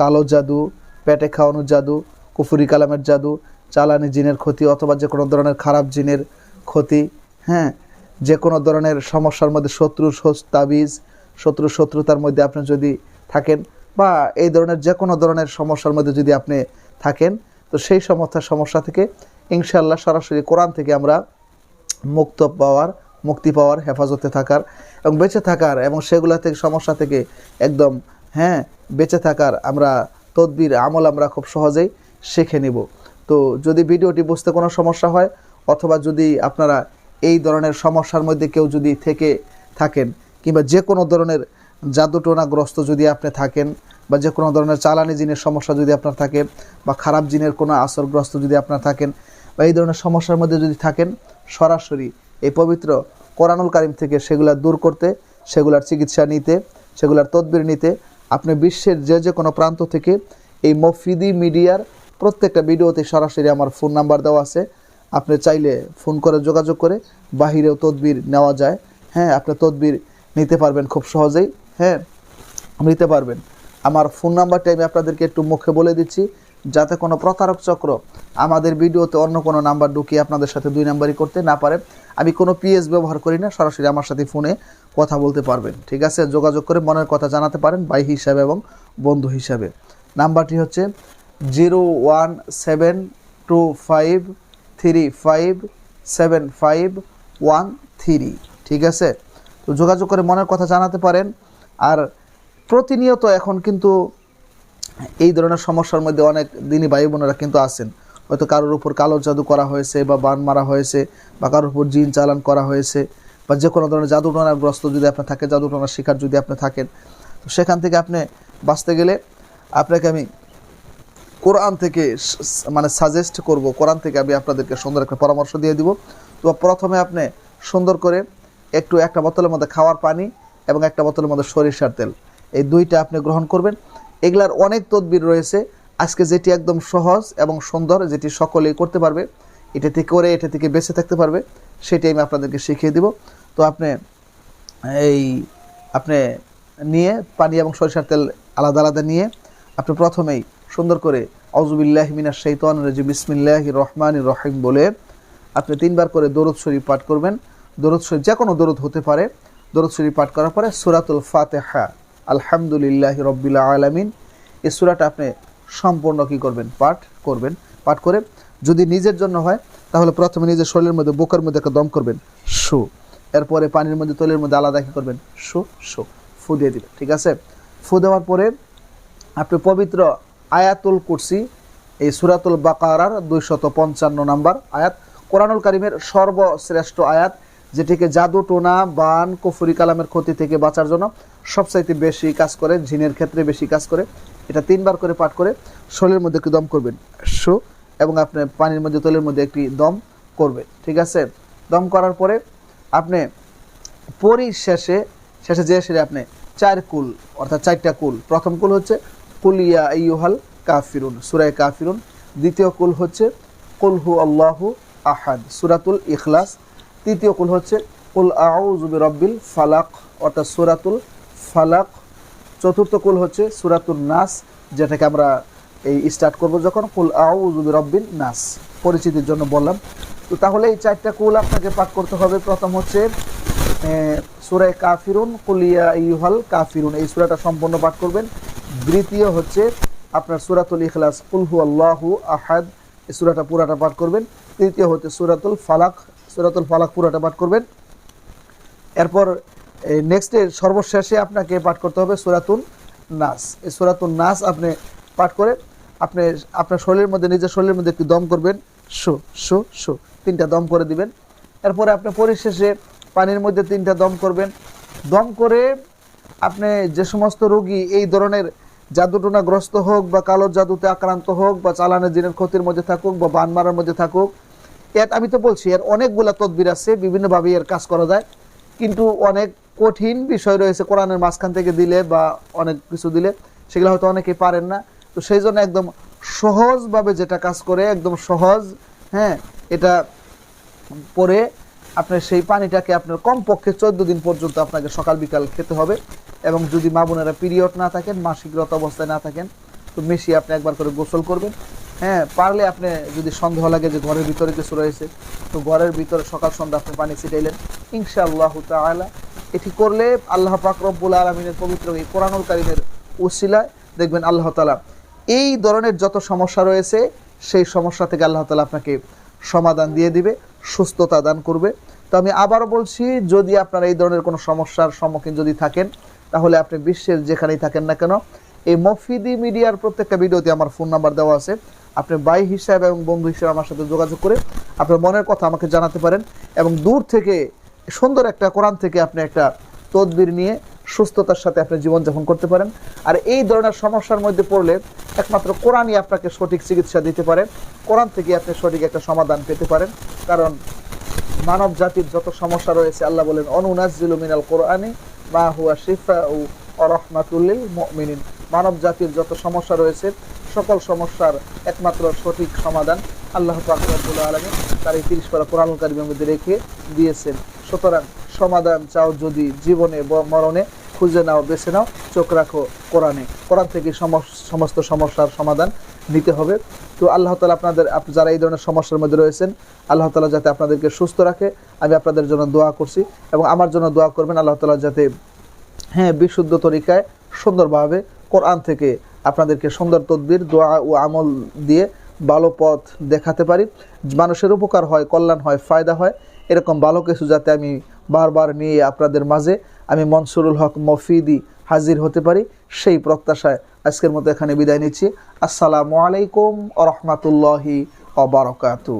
কালো জাদু, পেটে খাওয়ানো জাদু, কুফুরি কালামের জাদু, চালানি জিনের ক্ষতি অথবা যে কোনো ধরনের খারাপ জিনের ক্ষতি হ্যাঁ যে কোনো ধরনের সমস্যার মধ্যে শত্রু তাবিজ, শত্রু, শত্রুতার মধ্যে আপনি যদি থাকেন বা এই ধরনের যে কোনো ধরনের সমস্যার মধ্যে যদি আপনি থাকেন, তো সেই সমস্ত সমস্যা থেকে ইনশাল্লাহ সরাসরি কোরআন থেকে আমরা মুক্ত পাওয়ার, মুক্তি পাওয়ার, হেফাজতে থাকার এবং বেঁচে থাকার এবং সেগুলো থেকে, সমস্যা থেকে একদম হ্যাঁ বেঁচে থাকার আমরা তদবির, আমল আমরা খুব সহজেই শিখে নিব। তো যদি ভিডিওটি বুঝতে কোনো সমস্যা হয়, অথবা যদি আপনারা এই ধরনের সমস্যার মধ্যে কেউ যদি থেকে থাকেন, কিংবা যে কোনো ধরনের জাদুটোনাগ্রস্ত যদি আপনি থাকেন, বা যে কোনো ধরনের চালানি জিনের সমস্যা যদি আপনার থাকে, বা খারাপ জিনের কোনো আসরগ্রস্ত যদি আপনার থাকেন, বা এই ধরনের সমস্যার মধ্যে যদি থাকেন, সরাসরি এই পবিত্র কোরআনুল কারিম থেকে সেগুলা দূর করতে, সেগুলার চিকিৎসা নিতে, সেগুলার তদবির নিতে আপনি বিশ্বের যে যে কোনো প্রান্ত থেকে এই মফিদি মিডিয়ার প্রত্যেকটা ভিডিওতে সরাসরি আমার ফোন নাম্বার দেওয়া আছে। আপনি চাইলে ফোন করে যোগাযোগ করে বাহিরেও তদবির নেওয়া যায়। হ্যাঁ আপনি তদবির নিতে পারবেন খুব সহজেই। হ্যাঁ নিতে পারবেন। আমার ফোন নাম্বারটা আমি আপনাদেরকে একটু মুখে বলে দিচ্ছি। যাতে কোনো প্রতারক চক্র আমাদের ভিডিওতে অন্য কোনো নাম্বার ঢুকিয়ে আপনাদের সাথে দুই নাম্বারই করতে না পারে, আমি কোনো পিএস ব্যবহার করি না, সরাসরি আমার সাথে ফোনে কথা বলতে পারবেন। ঠিক আছে? যোগাযোগ করে মনের কথা জানাতে পারেন বাই হিসাবে এবং বন্ধু হিসাবে। নাম্বারটি হচ্ছে zero one seven two five three five seven five one three. ঠিক আছে? তো যোগাযোগ করে মনের কথা জানাতে পারেন। আর প্রতিনিয়ত এখন কিন্তু এই ধরনের সমস্যার মধ্যে অনেক দিনই ভাই বোনেরা কিন্তু আছেন। হয়তো কারোর উপর কালো জাদু করা হয়েছে বা বান মারা হয়েছে বা কারোর উপর জিন চালান করা হয়েছে বা যে কোনো ধরনের জাদু জাদুটনাগ্রস্ত যদি আপনি থাকে জাদুটনার শিকার যদি আপনি থাকেন। তো সেখান থেকে আপনি বাঁচতে গেলে আপনাকে আমি কোরআন থেকে মানে সাজেস্ট করব। কোরআন থেকে আমি আপনাদেরকে সুন্দর একটা পরামর্শ দিয়ে দিব। তো প্রথমে আপনি সুন্দর করে একটু একটা বোতলের মধ্যে খাওয়ার পানি এবং একটা বোতলের মধ্যে সরিষার তেল। এই দুইটা আপনি গ্রহণ করবেন। এগুলার অনেক তদবির রয়েছে। আজকে যেটি একদম সহজ এবং সুন্দর, যেটি সকলেই করতে পারবে, এটা থেকে করে, এটা থেকে বেঁচে থাকতে পারবে, সেটি আমি আপনাদেরকে শিখিয়ে দিব। তো আপনি এই, আপনি নিয়ে পানি এবং সরিষার তেল আলাদা আলাদা নিয়ে আপনি প্রথমেই সুন্দর করে অজুবিল্লাহ মিনার শৈতান রাজি বিসমিল্লাহ রহমান রহিম বলে আপনি তিনবার করে দরুদ শরীফ পাঠ করবেন। দরুদ শরীফ যে কোনো দরুদ হতে পারে। দরুদ শরীফ পাঠ করার পরে সুরাতুল ফাতেহা আলহামদুলিল্লাহ রব্বিল আলামিন। এই সুরাটা আপনি সম্পূর্ণ কী করবেন? পাঠ করবেন। পাঠ করে যদি নিজের জন্য হয়, তাহলে প্রথমে নিজের শরীরের মধ্যে, বুকের মধ্যে একটা দম করবেন। শু। এরপরে পানির মধ্যে, তলের মধ্যে আলাদা কী করবেন? শু শু। ফু দিয়ে দিবেন, ঠিক আছে? ফু দেওয়ার পরে আপনি পবিত্র আয়াতুল কুরসি, এই সুরাতুল বাকারার দুইশত পঞ্চান্ন নাম্বার আয়াত, কোরআনুল কারিমের সর্বশ্রেষ্ঠ আয়াত যেটিকে জাদু, টোনা, বান, কুফুরি কালামের ক্ষতি থেকে বাঁচার জন্য সবচাইতে বেশি কাজ করে, জিনের ক্ষেত্রে বেশি কাজ করে। এটা তিনবার করে পাঠ করে শরীরের মধ্যে একটি দম করবেন। শো, এবং আপনি পানির মধ্যে, তলের মধ্যে একটি দম করবেন। ঠিক আছে? দম করার পরে আপনি পরিশেষে শেষে যে সেরে আপনি চার কুল, অর্থাৎ চারটা কুল। প্রথম কুল হচ্ছে কুলিয়া ইউহাল কাফিরুন, সুরায় কাফিরুন। দ্বিতীয় কুল হচ্ছে কুলহু আল্লাহু আহাদ, সুরাতুল ইখলাস। তৃতীয় কুল হচ্ছে, কুল আউজুবি রব্বিল ফালাক অর্থাৎ সুরাতুল ফালাক। চতুর্থ কুল হচ্ছে সুরাতুল নাস, যেটাকে আমরা এই স্টার্ট করব যখন, কুল আউজুবি রব্বিল নাস পরিচিতির জন্য বললাম। তো তাহলে এই চারটা কুল আপনাকে পাঠ করতে হবে। প্রথম হচ্ছে সুরায় কাফিরুন কুলিয়া ইউহাল কাফিরুন এই সুরাটা সম্পূর্ণ পাঠ করবেন। দ্বিতীয় হচ্ছে, আপনার সুরাতুল ইখলাস কুলহু আল্লাহু আহাদ এই সুরাটা পুরাটা পাঠ করবেন। তৃতীয় হচ্ছে, সুরাতুল ফালাক সুরাতুল ফালাক পুরাটা পাঠ করবেন। এরপর নেক্সটের সর্বশেষে আপনাকে পাঠ করতে হবে সুরাতুল নাস। এই সুরাতুল নাস আপনি পাঠ করে আপনি আপনার শরীরের মধ্যে, নিজের শরীরের মধ্যে একটু দম করবেন। শো শো শো, তিনটা দম করে দিবেন। এরপরে আপনি পরিশেষে পানির মধ্যে তিনটা দম করবেন। দম করে আপনি যে সমস্ত রোগী এই ধরনের জাদুটোনাগ্রস্ত হোক বা কালো জাদুতে আক্রান্ত হোক বা চালানের দিনের ক্ষতির মধ্যে থাকুক বা বান মারার মধ্যে থাকুক এর, আমি তো বলছি, এর অনেকগুলা তদবির আছে বিভিন্নভাবে এর কাজ করা যায়। কিন্তু অনেক কঠিন বিষয় রয়েছে কোরআনের মাঝখান থেকে দিলে বা অনেক কিছু দিলে, সেগুলো হয়তো অনেকেই পারেন না। তো সেই জন্য একদম সহজভাবে যেটা কাজ করে, একদম সহজ হ্যাঁ এটা পরে আপনার সেই পানিটাকে আপনার কমপক্ষে চোদ্দ দিন পর্যন্ত আপনাকে সকাল, বিকাল খেতে হবে। এবং যদি মা বোনেরা পিরিয়ড না থাকেন মাসিকরত অবস্থায় না থাকেন, তো মিশিয়ে আপনি একবার করে গোসল করবেন। হ্যাঁ পারলে আপনি যদি সন্দেহ লাগে যে ঘরের ভিতরে কিছু রয়েছে, তো ঘরের ভিতরে সকাল সন্ধ্যা আপনি পানি ছিটাইলেন। ইনশাআল্লাহ তাআলা, এটি করলে আল্লাহ পাক রব্বুল আলমিনের পবিত্র এই কোরআনুল কারিমের দেখবেন আল্লাহ তালা এই ধরনের যত সমস্যা রয়েছে, সেই সমস্যা থেকে আল্লাহ তালা আপনাকে সমাধান দিয়ে দিবে, সুস্থতা দান করবে। তো আমি আবারও বলছি, যদি আপনার এই ধরনের কোনো সমস্যার সম্মুখীন যদি থাকেন, তাহলে আপনি বিশ্বের যেখানেই থাকেন না কেন, এই মফিদি মিডিয়ার প্রত্যেকটা ভিডিওতে আমার ফোন নাম্বার দেওয়া আছে। আপনি ভাই হিসাবে এবং বন্ধু হিসাবে আমার সাথে যোগাযোগ করে আপনার মনের কথা আমাকে জানাতে পারেন এবং দূর থেকে, সুন্দর একটা কোরআন থেকে আপনি একটা তদবির নিয়ে সুস্থতার সাথে আপনি জীবনযাপন করতে পারেন। আর এই ধরনের সমস্যার মধ্যে পড়লে একমাত্র কোরআনই আপনাকে সঠিক চিকিৎসা দিতে পারে। কোরআন থেকে আপনি সঠিক একটা সমাধান পেতে পারেন। কারণ মানব জাতির যত সমস্যা রয়েছে, আল্লাহ বলেন অনুনাজিলু মিনাল কোরআনি মা হুয়া শিফা ও রহমাতুল্লিল মিনিন মানব জাতির যত সমস্যা রয়েছে সকল সমস্যার একমাত্র সঠিক সমাধান আল্লাহ পাক রব্বুল আলামিন তার এই তিরিশ পারা কোরআন কারিমের মধ্যে রেখে দিয়েছেন। সুতরাং সমাধান চাও যদি জীবনে মরণে, খুঁজে নাও, বেছে নাও, চোখ রাখো কোরআনে। কোরআন থেকে সমস- সমস্ত সমস্যার সমাধান নিতে হবে। তো আল্লাহ তালা আপনাদের, আপ- যারা এই ধরনের সমস্যার মধ্যে রয়েছেন, আল্লাহ তালা যাতে আপনাদেরকে সুস্থ রাখে, আমি আপনাদের জন্য দোয়া করছি এবং আমার জন্য দোয়া করবেন আল্লাহ তালা যাতে হ্যাঁ বিশুদ্ধ তরিকায় সুন্দরভাবে কোরআন থেকে আপনাদেরকে সুন্দর তদবির, দোয়া ও আমল দিয়ে ভালো পথ দেখাতে পারি। মানুষের উপকার হয়, কল্যাণ হয়, ফায়দা হয়। এরকম ভালো কিছু যাতে আমি বারবার নিয়ে আপনাদের মাঝে আমি মনসুরুল হক মফিদি হাজির হতে পারি, সেই প্রত্যাশায় আজকের মতো এখানে বিদায় নিচ্ছি। আসসালামু আলাইকুম আ রহমতুল্লাহি অবরকাতু